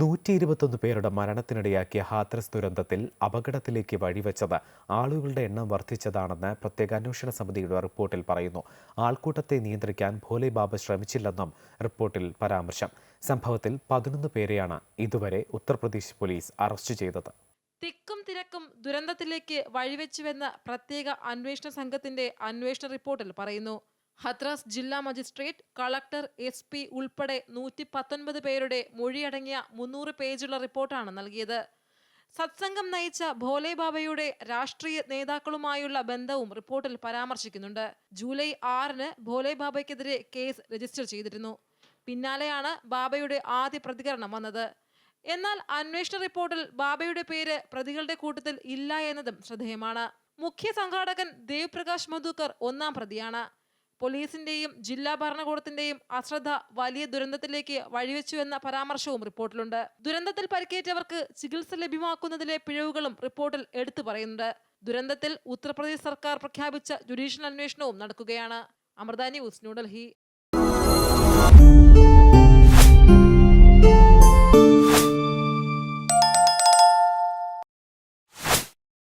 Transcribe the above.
നൂറ്റി ഇരുപത്തൊന്ന് പേരുടെ മരണത്തിനിടയാക്കിയ ഹാത്രസ് ദുരന്തത്തിൽ അപകടത്തിലേക്ക് വഴിവെച്ചത് ആളുകളുടെ എണ്ണം വർദ്ധിച്ചതാണെന്ന് പ്രത്യേക അന്വേഷണ സമിതിയുടെ റിപ്പോർട്ടിൽ പറയുന്നു. ആൾക്കൂട്ടത്തെ നിയന്ത്രിക്കാൻ ഭോലെ ബാബ ശ്രമിച്ചില്ലെന്നും റിപ്പോർട്ടിൽ പരാമർശം. സംഭവത്തിൽ പതിനൊന്ന് പേരെയാണ് ഇതുവരെ ഉത്തർപ്രദേശ് പോലീസ് അറസ്റ്റ് ചെയ്തത്. തിക്കും തിരക്കും ദുരന്തത്തിലേക്ക് വഴിവെച്ചുവെന്ന പ്രത്യേക അന്വേഷണ സംഘത്തിന്റെ അന്വേഷണ റിപ്പോർട്ടിൽ പറയുന്നു. ഹത്രാസ് ജില്ലാ മജിസ്ട്രേറ്റ് കളക്ടർ എസ് പി ഉൾപ്പെടെ നൂറ്റി പത്തൊൻപത് പേരുടെ മൊഴിയടങ്ങിയ മുന്നൂറ് പേജുള്ള റിപ്പോർട്ടാണ് നൽകിയത്. സത്സംഗം നയിച്ച ഭോലെ ബാബയുടെ രാഷ്ട്രീയ നേതാക്കളുമായുള്ള ബന്ധവും റിപ്പോർട്ടിൽ പരാമർശിക്കുന്നുണ്ട്. ജൂലൈ ആറിന് ഭോലെ ബാബയ്ക്കെതിരെ കേസ് രജിസ്റ്റർ ചെയ്തിരുന്നു. പിന്നാലെയാണ് ബാബയുടെ ആദ്യ പ്രതികരണം വന്നത്. എന്നാൽ അന്വേഷണ റിപ്പോർട്ടിൽ ബാബയുടെ പേര് പ്രതികളുടെ കൂട്ടത്തിൽ ഇല്ല എന്നതും ശ്രദ്ധേയമാണ്. മുഖ്യ സംഘാടകൻ ദേവ് പ്രകാശ് മധുക്കർ ഒന്നാം പ്രതിയാണ്. പോലീസിന്റെയും ജില്ലാ ഭരണകൂടത്തിന്റെയും അശ്രദ്ധ വലിയ ദുരന്തത്തിലേക്ക് വഴിവെച്ചു എന്ന പരാമർശവും റിപ്പോർട്ടിലുണ്ട്. ദുരന്തത്തിൽ പരിക്കേറ്റവർക്ക് ചികിത്സ ലഭ്യമാക്കുന്നതിലെ പിഴവുകളും റിപ്പോർട്ടിൽ എടുത്തു പറയുന്നുണ്ട്. ദുരന്തത്തിൽ ഉത്തർപ്രദേശ് സർക്കാർ പ്രഖ്യാപിച്ച ജുഡീഷ്യൽ അന്വേഷണവും നടക്കുകയാണ്. അമൃത ന്യൂസ് ന്യൂഡൽഹി.